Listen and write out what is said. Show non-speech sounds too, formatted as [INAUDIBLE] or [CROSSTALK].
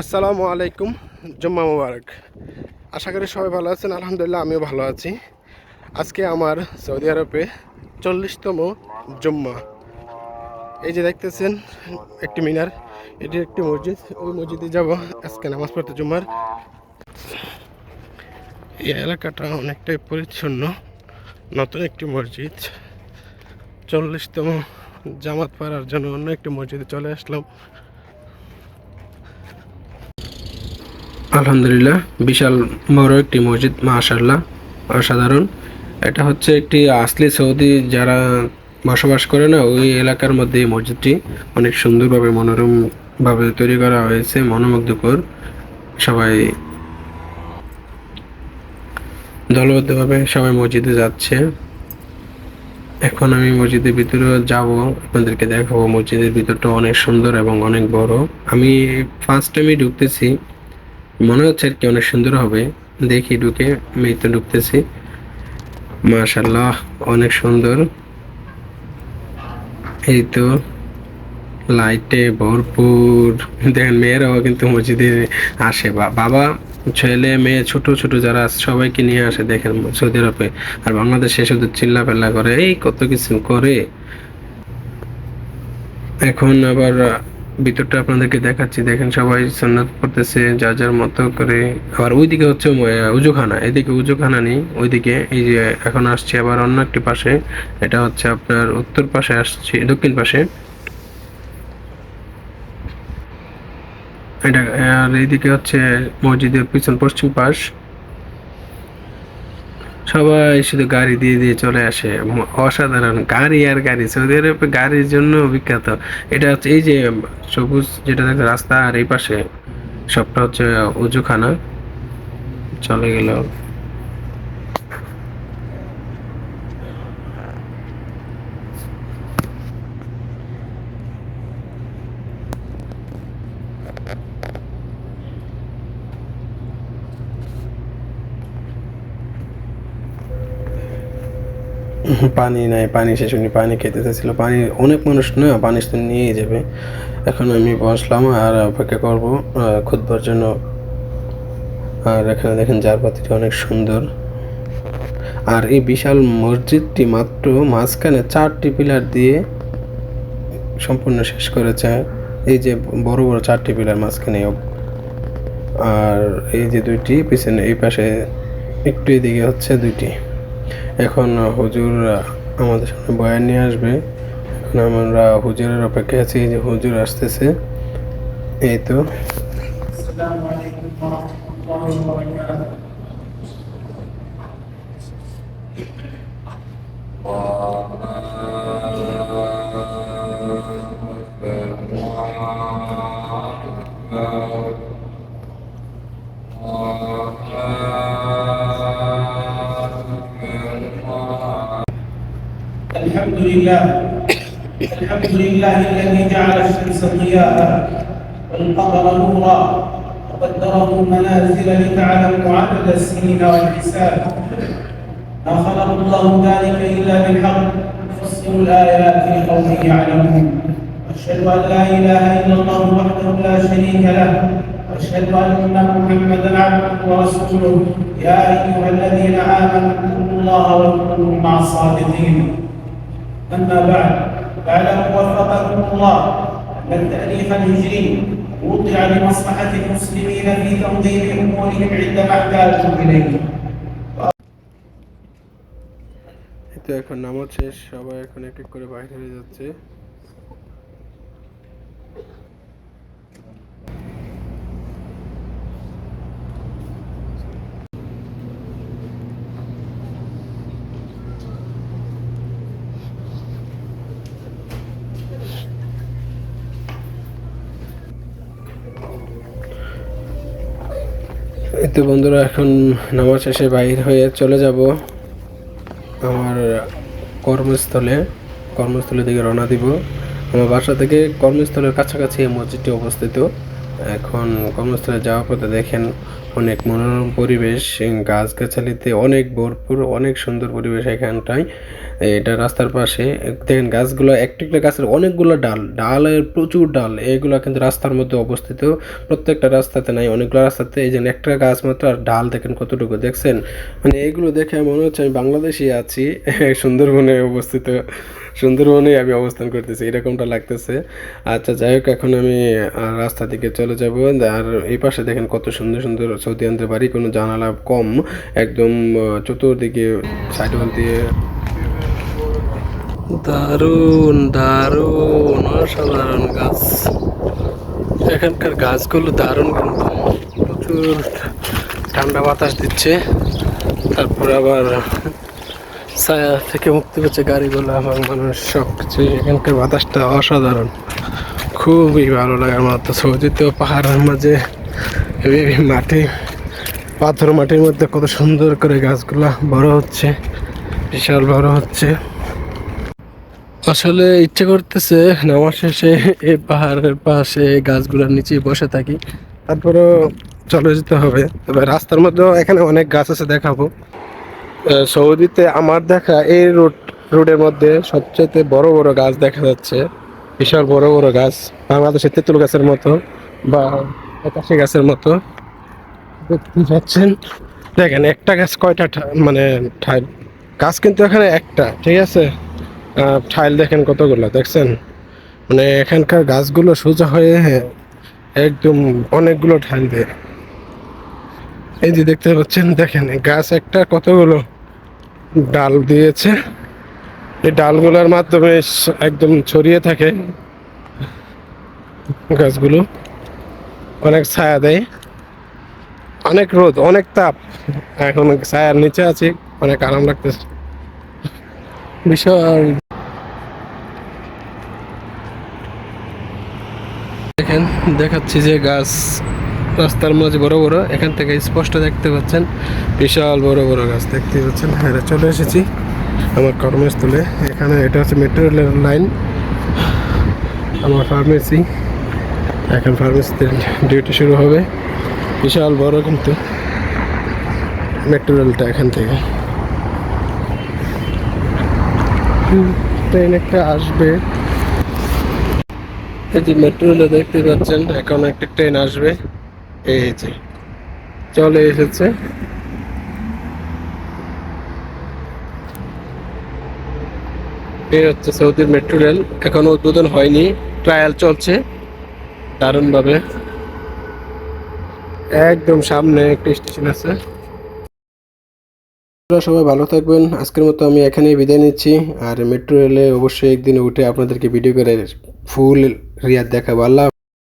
আসসালামু আলাইকুম, জুম্মা মুবারক। আশা করি সবাই ভালো আছেন, আলহামদুলিল্লাহ আমিও ভালো আছি। আজকে আমার সৌদি আরবে চল্লিশতম জুম্মা। এই যে দেখতেছেন, একটি মিনার, এটি একটি মসজিদ। ওই মসজিদে যাব, আজকে নামাজ পড়তে জুম্মার। এই এলাকাটা অনেকটাই পরিচ্ছন্ন, নতুন একটি মসজিদ। চল্লিশতম জামাত পাড়ার জন্য অন্য একটি মসজিদে চলে আসলাম। আলহামদুলিল্লাহ, বিশাল বড় একটি মসজিদ মাশাল্লাহ অসাধারণ। এটা হচ্ছে একটি আসলি সৌদি যারা বসবাস করে না, ওই এলাকার মধ্যে এই মসজিদটি অনেক সুন্দরভাবে, মনোরমভাবে তৈরি করা হয়েছে, মনোমুগ্ধকর। সবাই দলবদ্ধভাবে সবাই মসজিদে যাচ্ছে। এখন আমি মসজিদের ভিতরে যাব, আপনাদেরকে দেখাবো মসজিদের ভিতরটা অনেক সুন্দর এবং অনেক বড়। আমি ফার্স্ট টাইমই ঢুকতেছি। মনে হচ্ছে আর কি অনেক সুন্দর হবে। দেখি ঢুকে আমি তো ঢুকতেছি। মাশাল্লাহ অনেক সুন্দর। এই তো, লাইটে ভরপুর। দেখেন, মেয়েরাও কিন্তু মসজিদে আসে। বাবা, ছেলে, মেয়ে, ছোট ছোট যারা আছে, সবাইকে নিয়ে আসে, দেখেন, সৌদি আরবে। আর বাংলাদেশে শুধু চিল্লা পেল্লা করে। এই কত কিছু করে। এখন আবার ভিতরটা আপনাদেরকে দেখাচ্ছি। দেখেন সবাই সন্ন্যত করতেছে যার যার মতো করে। আবার ওইদিকে হচ্ছে উজুখানা। এদিকে উজুখানা নেই, ওইদিকে এই যে এখন আসছে আবার অন্য একটি পাশে। এটা হচ্ছে আপনার উত্তর পাশে আসছে, দক্ষিণ পাশে। এটা, আর এইদিকে হচ্ছে মসজিদের পিছন পশ্চিম পাশ। সবাই শুধু গাড়ি দিয়ে দিয়ে চলে আসে। অসাধারণ গাড়ি আর গাড়ি। সৌদি আরবে গাড়ির জন্য বিখ্যাত। এটা হচ্ছে এই যে সবুজ যেটা দেখো রাস্তা আর এই পাশে সবটা হচ্ছে উজুখানা চলে গেল। [LAUGHS] পানি নাই, পানি শেষ হয়নি পানি খেতে চাইছিল। পানি অনেক মানুষ না, পানি তো নিয়ে যাবে। এখন আমি বসলাম আর অপেক্ষা করব খুদবার জন্য। আর এখানে দেখেন জারপাতিটা অনেক সুন্দর। আর এই বিশাল মসজিদটি মাত্র মাঝখানে চারটি পিলার দিয়ে সম্পূর্ণ শেষ করেছে। এই যে বড় বড় চারটি পিলার মাঝখানে। আর এই যে দুইটি, পিছনে এই পাশে একটু এদিকে হচ্ছে দুইটি। এখন হুজুর আমাদের সামনে বয়ান নিয়ে আসবে। এখন আমরা হুজুরের অপেক্ষা আছি যে হুজুর আসতেছে। এই তো। Uh... لله الحمد لله الذي جعل الشمس ضياء والقمر نورا وقدره منازل لتعلموا عدد السنين والحساب. ما خلق الله ذلك إلا بالحق يفصل الآيات لقوم يعلمون. واشهد أن لا إله إلا الله وحده لا شريك له. واشهد أن محمدا عبده ورسوله. يا أيها الذين آمنوا اتقوا الله وكونوا مع الصادقين. أما بعد فاعلموا وفقكم الله أن التأليف الهجري وضع لمصلحة المسلمين في تنظيم أمورهم عندما احتاجوا إليه এই তো এখন নামাজ শেষ সবাই এখন এক এক করে বাইরে হয়ে যাচ্ছে এই তো বন্ধুরা, এখন নামাজ শেষে বাইর হয়ে চলে যাব আমার কর্মস্থলে। কর্মস্থলের দিকে রওনা দিব। আমার বাসা থেকে কর্মস্থলের কাছাকাছি এই মসজিদটি অবস্থিত। এখন কর্মস্থলে যাওয়ার পথে দেখেন অনেক মনোরম পরিবেশ গাছ গাছালিতে অনেক ভরপুর, অনেক সুন্দর পরিবেশ এখানটায়। এটা রাস্তার পাশে, দেখেন গাছগুলো, একটা একটা গাছের অনেকগুলো ডাল, ডালের প্রচুর ডাল, এগুলো কিন্তু রাস্তার মধ্যে অবস্থিত। প্রত্যেকটা রাস্তাতে নাই, অনেকগুলো রাস্তাতে, এই যে একটা গাছ মাত্র আর ডাল, দেখেন কতটুকু, দেখছেন? মানে এগুলো দেখে মনে হচ্ছে আমি বাংলাদেশে আছি, [LAUGHS] সুন্দরবনে অবস্থিত সুন্দরবনে আমি অবস্থান করতেছি, এরকমটা লাগতেছে। আচ্ছা যাই হোক, এখন আমি রাস্তা দিকে চলে যাব, আর এই পাশে দেখেন কত সুন্দর সুন্দর সৌদি আনতে বাড়ি কোনো জানালা কম, একদম চতুর্দিকে সাইড দিয়ে দারুণ দারুণ, অসাধারণ গাছ। এখানকার গাছগুলো দারুণ কিন্তু। প্রচুর ঠান্ডা বাতাস দিচ্ছে। তারপর আবার ছায়া থেকে মুক্তি পেয়েছে গাড়িগুলো। আমার মানুষ সব কিছু এখানকার বাতাসটা অসাধারণ। খুবই ভালো লাগার মতো। সৌদিতেও পাহাড়ের মাঝে মাটি, পাথর মাটির মধ্যে কত সুন্দর করে গাছগুলা বড় হচ্ছে, বিশাল বড় হচ্ছে। আসলে ইচ্ছে করতেছে নামাজ শেষে এই পাহাড়ের পাশে গাছগুলোর নিচে বসে থাকি। তারপরেও চলে যেতে হবে। তবে রাস্তার মধ্যেও এখানে অনেক গাছ আছে দেখাবো। সৌদিতে আমার দেখা এই রোড, রোডের মধ্যে সবচেয়ে বড় বড় গাছ দেখা যাচ্ছে। বিশাল বড় বড় গাছ। বাংলাদেশের তেঁতুল গাছের মতো বা একাশি গাছের মতো। দেখতে পাচ্ছেন? দেখেন, একটা গাছ কয়টা মানে ঠাইল গাছ কিন্তু এখানে একটা, ঠিক আছে? ঠাইল দেখেন কতগুলো, দেখছেন? মানে এখানকার গাছগুলো সোজা হয়ে একদম অনেকগুলো ঠাইল দেয়। এই যে দেখতে পাচ্ছেন, দেখেন গাছ একটা কতগুলো ডাল দিয়েছে। এই ডালগুলোর মাধ্যমে একদম ছড়িয়ে থাকে গাছগুলো। অনেক ছায়া দেয়। অনেক রোদ, অনেক তাপ। এখন ছায়ার নিচে আছি, অনেক আরাম লাগতেছে। বিশাল দেখেন দেখাচ্ছি যে গাছ রাস্তার মাঝে বড় বড়, এখান থেকে স্পষ্ট দেখতে পাচ্ছেন, বিশাল বড় বড় গাছ দেখতে পাচ্ছেন। হ্যাঁ চলে এসেছি আমার কর্মস্থলে। এখানে এটা হচ্ছে মেট্রো রেলের লাইন আমার ফার্মেসি এখন ফার্মেসিতে ডিউটি শুরু হবে। বিশাল বড় কিন্তু মেট্রো রেলটা এখান থেকে। ট্রেন একটা আসবে। এই যে মেট্রো রেলে দেখতে পাচ্ছেন, এখন একটা ট্রেন আসবে। এই যে, চলে এসেছে। এই হচ্ছে সৌদির মেট্রো রেল এখনও উদ্বোধন হয়নি ট্রায়াল চলছে, দারুণভাবে। একদম সামনে একটা স্টেশন আছে। সবাই ভালো থাকবেন, আজকের মতো আমি এখানেই বিদায় নিচ্ছি, আর মেট্রো রেলে অবশ্যই একদিন উঠে আপনাদেরকে ভিডিও করে ফুল রিয়াদ দেখাবো। আল্লাহ